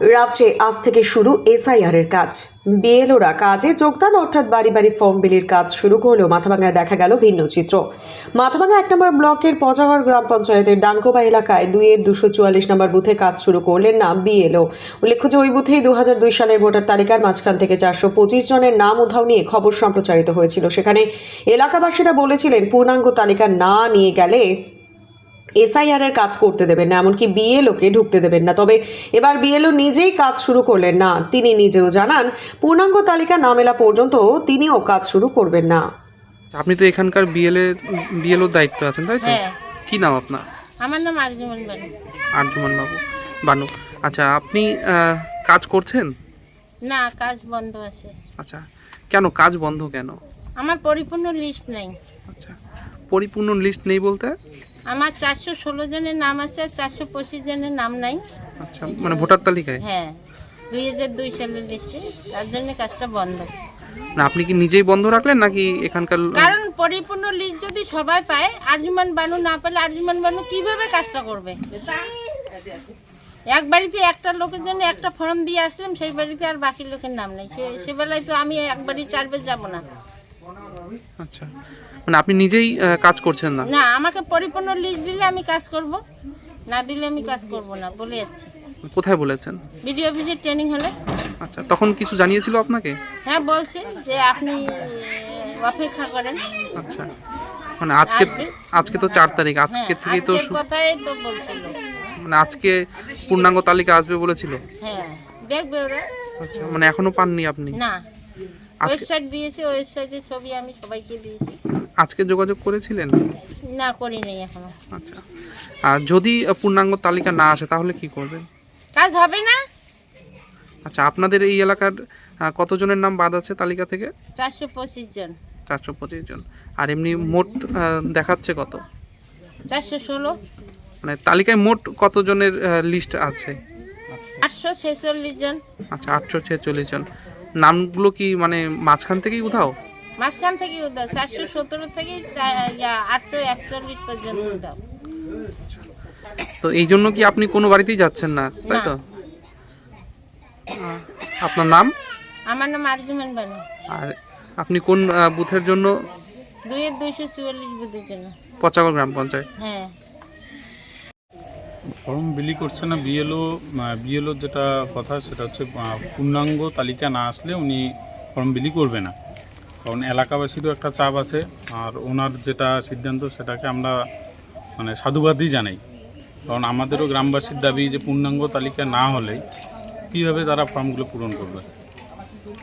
রাজ্যে আজ থেকে শুরু এসআইআর এর কাজ। বিএলওরা কাজে যোগদান অর্থাৎ বাড়ি বাড়ি ফর্ম বিলির কাজ শুরু করলেও মাথাভাঙায় দেখা গেল ভিন্ন চিত্র। মাথাভাঙা এক নম্বর ব্লকের পচাগড় গ্রাম পঞ্চায়েতের ডাঙ্কোবা এলাকায় দুইয়ের দুশো চুয়াল্লিশ নম্বর বুথে কাজ শুরু করলেন না বিএলও। উল্লেখ্য যে ওই বুথেই দু হাজার দুই সালের ভোটার তালিকার মাঝখান থেকে চারশো পঁচিশ জনের নাম উধাও নিয়ে খবর সম্প্রচারিত হয়েছিল। সেখানে এলাকাবাসীরা বলেছিলেন, পূর্ণাঙ্গ তালিকা না নিয়ে গেলে এসআইআর এর কাজ করতে দেবেন না এমনকি বিএলওকে ঢুকতে দেবেন না। তবে এবার বিএলও নিজেই কাজ শুরু করলেন না তিনি নিজেও জানান পূর্ণাঙ্গ তালিকা না মেলা পর্যন্ত তিনিও কাজ শুরু করবেন না। আপনি তো এখানকার বিএলএ বিএলওর দায়িত্ব আছেন তাই তো? হ্যাঁ। কি নাম আপনার? আমার নাম আরজুমান বানু। আর্যমান বাবু বানু। আচ্ছা আপনি কাজ করছেন? না কাজ বন্ধ আছে। আচ্ছা কেন কাজ বন্ধ কেন? আমার পরিপূর্ণ লিস্ট নাই। আচ্ছা পরিপূর্ণ লিস্ট নেই বলতে? আমার চারশো ষোলো জনের নাম আছে আর চারশো পঁচিশ জনের নাম নাই। আচ্ছা মানে ভোটার তালিকায়? হ্যাঁ দুই হাজার দুই সালের লিস্টে তার জন্য কাজটা বন্ধ। না আপনি কি নিজেই বন্ধ রাখলেন নাকি এখানকার কারণ পরিপূর্ণ লিস্ট যদি সবাই পায় আরজুমান বানু না পেলে আরজুমান বানু কীভাবে কাজটা করবে? এক বাড়িতে একটা লোকের জন্য একটা ফর্ম দিয়ে আসলাম সেই বাড়িতে আর বাকি লোকের নাম নেই। সে সে বেলায় তো আমি এক বাড়ি চার বের যাব না। আচ্ছা। মানে আপনি নিজেই কাজ করছেন না? না আমাকে পরিপূর্ণ লিস্ট দিলে আমি কাজ করব। না দিলে আমি কাজ করব না বলে যাচ্ছি। কোথায় বলেছেন? ভিডিও অফিসে ট্রেনিং হলে। আচ্ছা তখন কিছু জানিয়েছিল আপনাকে? হ্যাঁ বলছি যে আপনি অপেক্ষা করেন। আচ্ছা মানে আজকে আজকে? তো চার তারিখ হ্যাঁ আজকে থেকেই তো কথাই তো বলছিল। মানে আজকে পূর্ণাঙ্গ তালিকা আসবে বলেছিল? হ্যাঁ দেখবে ওরা। আচ্ছা মানে এখনও পাননি আপনি? না। ওয়েবসাইট দিয়েছে ওয়েবসাইটের ছবি আমি সবাইকে দিয়েছি। আজকে যোগাযোগ করেছিলেন? না করি নাই এখনও। আচ্ছা। আর যদি পূর্ণাঙ্গ তালিকা না আসে তাহলে কি করবেন? কাজ হবে না? আচ্ছা আপনাদের এই এলাকার আহ, কতজনের নাম বাদ আছে তালিকা থেকে? চারশো পঁচিশ জন। চারশো পঁচিশ জন। আর এমনি মোট আহ, দেখাচ্ছে কত? চারশো ষোলো। মানে তালিকায় মোট কতজনের লিস্ট আছে? আটশো ছেচল্লিশ জন। আচ্ছা আটশো ছেচল্লিশ জন। নামগুলো কি মানে মাঝখান থেকেই উধাও? মাঝখান থেকে দাও চারশো সতেরো থেকে আটশো একচল্লিশ পর্যন্ত তো এই জন্য কি আপনি কোনো বাড়িতেই যাচ্ছেন না তাই তো? আপনার নাম? আমার নাম আরজুমান বানু। আর আপনি কোন বুথের জন্য? দুইয়ের দুইশো চুয়াল্লিশ বুথের জন্য। পচাগড় গ্রাম পঞ্চায়েত। হ্যাঁ। ফর্ম বিলি করছে না বিএলও বিএলও যেটা কথা সেটা হচ্ছে পূর্ণাঙ্গ তালিকা না আসলে উনি ফর্ম বিলি করবে না। কারণ এলাকাবাসীরও একটা চাপ আছে, আর ওনার যেটা সিদ্ধান্ত সেটাকে আমরা মানে সাধুবাদই জানাই। কারণ আমাদেরও গ্রামবাসীর দাবি যে পূর্ণাঙ্গ তালিকা না হলে কীভাবে তারা ফর্মগুলো পূরণ করবে?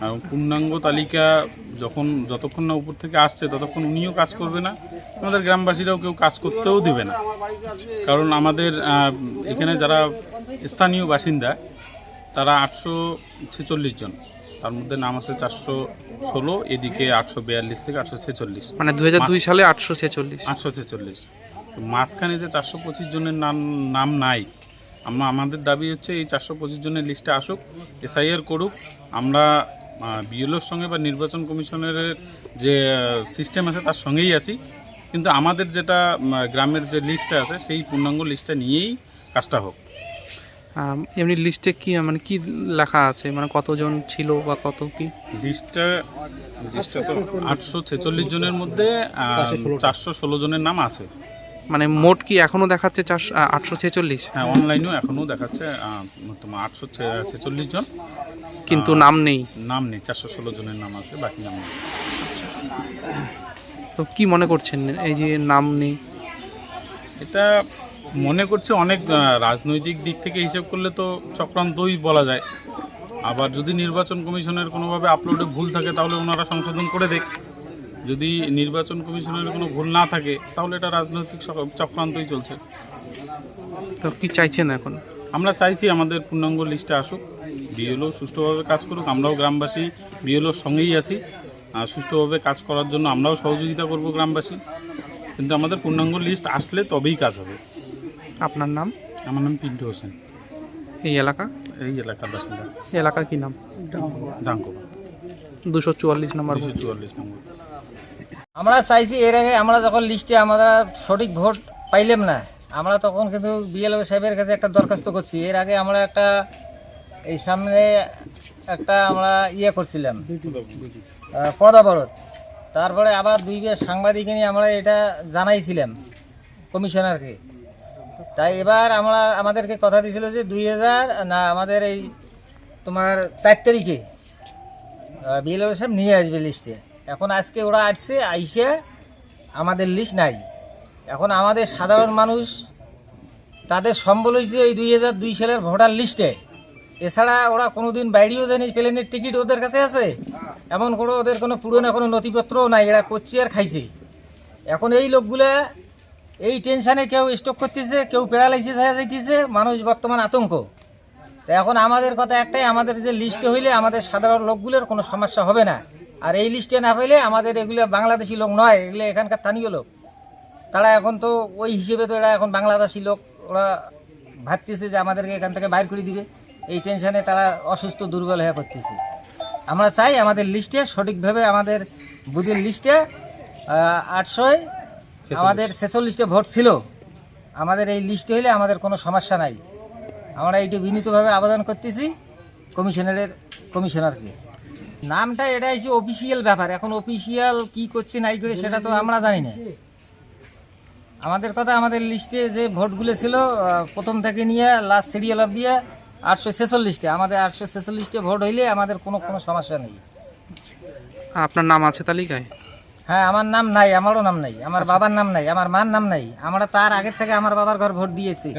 এবং পূর্ণাঙ্গ তালিকা যখন যতক্ষণ না উপর থেকে আসছে ততক্ষণ উনিও কাজ করবে না আমাদের গ্রামবাসীরাও কেউ কাজ করতেও দেবে না। কারণ আমাদের এখানে যারা স্থানীয় বাসিন্দা তারা আটশো ছেচল্লিশ জন। তার মধ্যে নাম আছে চারশো ষোলো এদিকে আটশো বিয়াল্লিশ থেকে আটশো ছেচল্লিশ। মানে দু দুই সালে আটশো ছেচল্লিশ। আটশো ছেচল্লিশ। মাঝখানে যে চারশো পঁচিশ জনের নাম নাম নাই আমরা আমাদের দাবি হচ্ছে এই চারশো পঁচিশ জনের লিস্টে আসুক এসআইআর করুক। আমরা বিএলওর সঙ্গে বা নির্বাচন কমিশনের যে সিস্টেম আছে তার সঙ্গেই আছি। কিন্তু আমাদের যেটা গ্রামের যে লিস্টটা আছে সেই পূর্ণাঙ্গ লিস্টটা নিয়েই কাজটা হোক। এমনি লিস্টে কি মানে কি লেখা আছে? মানে কতজন ছিল বা কত কি? লিস্টটা লিস্টটা তো আটশো ছেচল্লিশ জনের মধ্যে চারশো ষোলো জনের নাম আছে। মানে মোট কি এখনও দেখাচ্ছে চারশো আটশো ছেচল্লিশ? হ্যাঁ অনলাইনেও এখনও দেখাচ্ছে তোমার আটশো ছেচল্লিশ জন। কিন্তু নাম নেই। নাম নেই চারশো ষোলো জনের নাম আছে বাকি নাম নেই। তো কি মনে করছেন? এই যে নাম নেই। এটা মনে করছে অনেক রাজনৈতিক দিক থেকে হিসেব করলে তো চক্রান্তই বলা যায়। আবার যদি নির্বাচন কমিশনের কোনোভাবে আপলোডে ভুল থাকে তাহলে ওনারা সংশোধন করে দেখ যদি নির্বাচন কমিশনের কোনো ভুল না থাকে তাহলে এটা রাজনৈতিক চক- চক্রান্তই চলছে। তো কি চাইছেন এখন? আমরা চাইছি আমাদের পূর্ণাঙ্গ লিস্টে আসুক বিএলও সুষ্ঠুভাবে কাজ করুক আমরাও গ্রামবাসী বিএলওর সঙ্গেই আছি আর সুষ্ঠুভাবে কাজ করার জন্য আমরাও সহযোগিতা করব গ্রামবাসী। কিন্তু আমাদের পূর্ণাঙ্গ লিস্ট আসলে তবেই কাজ হবে। আপনার নাম? আমার নাম পিন্টু হোসেন। এই এলাকা? এই এলাকার বাসিন্দা। এই এলাকার কি নাম? ডাঙ্কোবা দুশো চুয়াল্লিশ নম্বর দুশো চুয়াল্লিশ নম্বর। আমরা চাইছি এর আগে আমরা যখন লিস্টে আমরা সঠিক ভোট পাইলাম না আমরা তখন কিন্তু বিএলও সাহেবের কাছে একটা দরখাস্ত করছি। এর আগে আমরা একটা এই সামনে একটা আমরা ইয়ে করছিলাম পদ অবরোধ তারপরে আবার দুই বে সাংবাদিক নিয়ে আমরা এটা জানাইছিলাম কমিশনারকে। তাই এবার আমরা আমাদেরকে কথা দিয়েছিল যে দুই হাজার না আমাদের এই তোমার চার তারিখে বিএলও সাহেব নিয়ে আসবে লিস্টে। এখন আজকে ওরা আসছে, আইসে আমাদের লিস্ট নাই। এখন আমাদের সাধারণ মানুষ তাদের সম্বল হয়েছে এই দুই হাজার দুই সালের ভোটার লিস্টে এছাড়া ওরা কোনোদিন বাইরেও জানি প্লেনের টিকিট ওদের কাছে আছে। এমন কোনো ওদের কোনো পুরনো কোনো নথিপত্রও নাই, এরা করছে আর খাইছে। এখন এই লোকগুলা এই টেনশানে কেউ স্টক করতেছে, কেউ প্যারালাইসিস হয়ে যাইতেছে, মানুষ বর্তমান আতঙ্ক। তো এখন আমাদের কথা একটাই, আমাদের যে লিস্টে হইলে আমাদের সাধারণ লোকগুলোর কোনো সমস্যা হবে না। আর এই লিস্টে না পাইলে আমাদের এগুলো বাংলাদেশি লোক নয় এগুলো এখানকার স্থানীয় লোক। তারা এখন তো ওই হিসেবে তো এরা এখন বাংলাদেশি লোক ওরা ভাবতেছে যে আমাদেরকে এখান থেকে বাইর করে দিবে। এই টেনশনে তারা অসুস্থ দুর্বল হয়ে পড়তেছে। আমরা চাই আমাদের লিস্টে সঠিকভাবে আমাদের বুথের লিস্টে আটশোয় আমাদের ছেচল্লিশটা ভোট ছিল। আমাদের এই লিস্টে হইলে আমাদের কোনো সমস্যা নাই। আমরা এইটি বিনীতভাবে আবেদন করতেছি কমিশনারের কমিশনারকে। নামটা এটা হচ্ছে অফিসিয়াল ব্যাপার। এখন অফিসিয়াল কি করছে নাই করে সেটা তো আমরা জানি না। আমাদের কথা আমাদের লিস্টে যে ভোটগুলো ছিল প্রথম থেকে নিয়ে লাস্ট সিরিয়াল অফ দিয়ে আটশো ছেচল্লিশটা। আমাদের আটশো ছেচল্লিশটা ভোট হইলে আমাদের কোনো কোনো সমস্যা নেই। আপনার নাম আছে তালিকায়? হ্যাঁ আমার নাম নাই আমারও নাম নাই আমার বাবার নাম নাই আমার মার নাম নাই। আমরা তার আগের থেকে আমার বাবার ঘর ভোট দিয়েছি।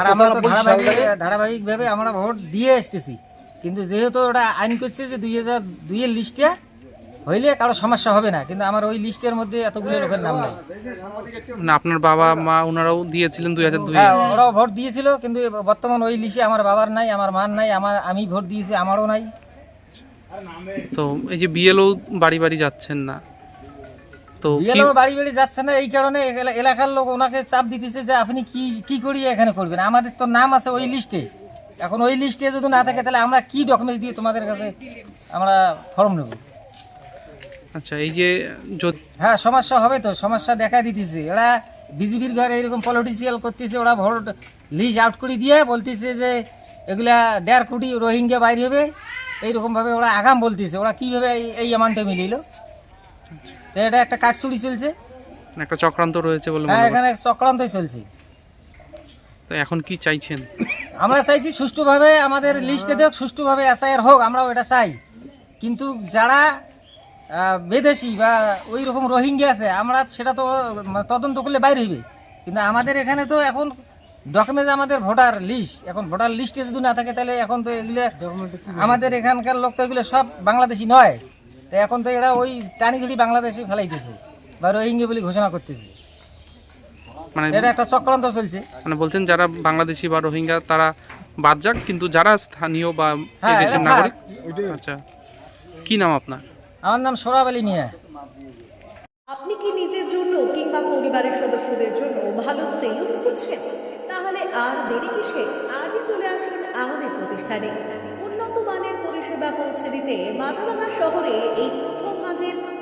আর আমরা তো ধারাবাহিক ধারাবাহিক ভাবে আমরা ভোট দিয়ে আসতেছি কিন্তু যেহেতু ওটা আইন করছে যে দুই হাজার দুইয়ের লিস্টে হইলে কারও সমস্যা হবে না। কিন্তু আমার ওই লিস্টের মধ্যে এতগুলো লোকের নাম নাই। না আপনার বাবা মা ওনারাও দিয়েছিলেন দুই হাজার দুই। হ্যাঁ ওরাও ভোট দিয়েছিল কিন্তু বর্তমান ওই লিস্টে আমার বাবার নাই আমার মার নাই আমার আমি ভোট দিয়েছি আমারও নাই। তো এই যে বিএলও বাড়ি বাড়ি যাচ্ছেন না তো বিএলও বাড়ি বাড়ি যাচ্ছে না এই কারণে এলাকার লোক ওনাকে চাপ দিতেছে যে আপনি কি কি করিয়ে এখানে করবেন? আমাদের তো নাম আছে ওই লিস্টে এখন ওই লিস্টে যদি না থাকে তাহলে আমরা কি ডকুমেন্টস দিয়ে তোমাদের কাছে আমরা ফর্ম নেব? আচ্ছা এই যে হ্যাঁ সমস্যা হবে তো সমস্যা দেখা দিতেছে। এরা বিজেপির ঘরে এরকম পলিটিশিয়াল করতেছে ওরা ভোট লিজ আউট করে দিয়ে বলতেছে যে এগুলা দেড় কোটি রোহিঙ্গা বাইরে হবে। এইরকমভাবে ওরা আগাম বলতেছে। ওরা কীভাবে এই- এই অ্যামাউন্টে মিলিল তো এটা একটা কাটছুড়ি চলছে। একটা চক্রান্ত রয়েছে বলে হ্যাঁ এখানে চক্রান্তই চলছে। তো এখন কি চাইছেন? আমরা চাইছি সুষ্ঠুভাবে আমাদের লিস্টে দেখ সুষ্ঠুভাবে এসআইআর হোক আমরাও এটা চাই। কিন্তু যারা বিদেশি বা ওই রকম রোহিঙ্গা আছে আমরা সেটা তো তদন্ত করলে বাইরে হইবে। কিন্তু আমাদের এখানে তো এখন ডকুমেন্ট আমাদের ভোটার লিস্ট এখন ভোটার লিস্টে যদি না থাকে তাহলে এখন তো এগুলো আমাদের এখানকার লোক তো এগুলো সব বাংলাদেশি নয়। তো এখন তো এরা ওই টানি ধরি বাংলাদেশে ফেলাইতেছে বা রোহিঙ্গা বলে ঘোষণা করতেছে। মানে এটা একটা চক্রান্ত চলছে। মানে বলছেন যারা বাংলাদেশি বা রোহিঙ্গা তারা বাদ যাক কিন্তু যারা স্থানীয় বা হ্যাঁ, দেশের নাগরিক আচ্ছা। কি নাম আপনার? আমার নাম সোরাব আলী মিয়া। আপনি কি নিজের জন্য কিংবা পরিবারের সদস্যদের জন্য ভালো সেলুন খুঁজছেন? তাহলে আর দেরি কিসে? আজই চলে আসুন আমাদের প্রতিষ্ঠানে। উন্নত মানের পরিষেবা পৌঁছে দিতে মাথাভাঙা শহরে এই প্রথম উন্নত